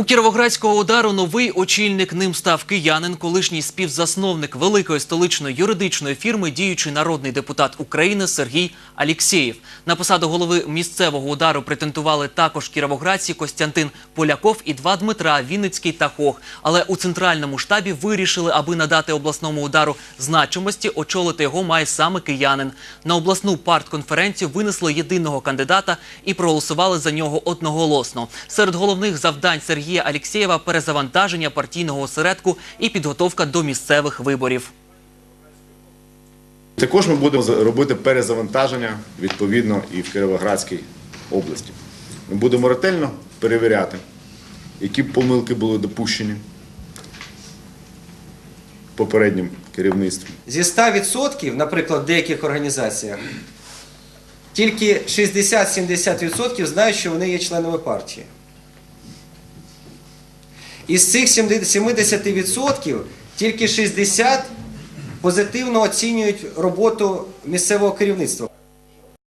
У Кіровоградського удару новий очільник ним став киянин, колишній співзасновник великої столичної юридичної фірми, діючий народний депутат України Сергій Алєксєєв. На посаду голови місцевого удару претендували також кіровоградці Костянтин Поляков і два Дмитра Вінницький та Хох. Але у центральному штабі вирішили, аби надати обласному удару значимості, очолити його має саме киянин. На обласну партконференцію винесли єдиного кандидата і проголосували за нього одноголосно. Серед головних завдань Сергія Алєксєєва – перезавантаження партійного осередку і підготовка до місцевих виборів. Також ми будемо робити перезавантаження відповідно і в Кіровоградській області. Ми будемо ретельно перевіряти, які помилки були допущені попереднім керівництвом. Зі 100%, наприклад, в деяких організаціях, тільки 60-70% знають, що вони є членами партії. Із цих 70% тільки 60% позитивно оцінюють роботу місцевого керівництва.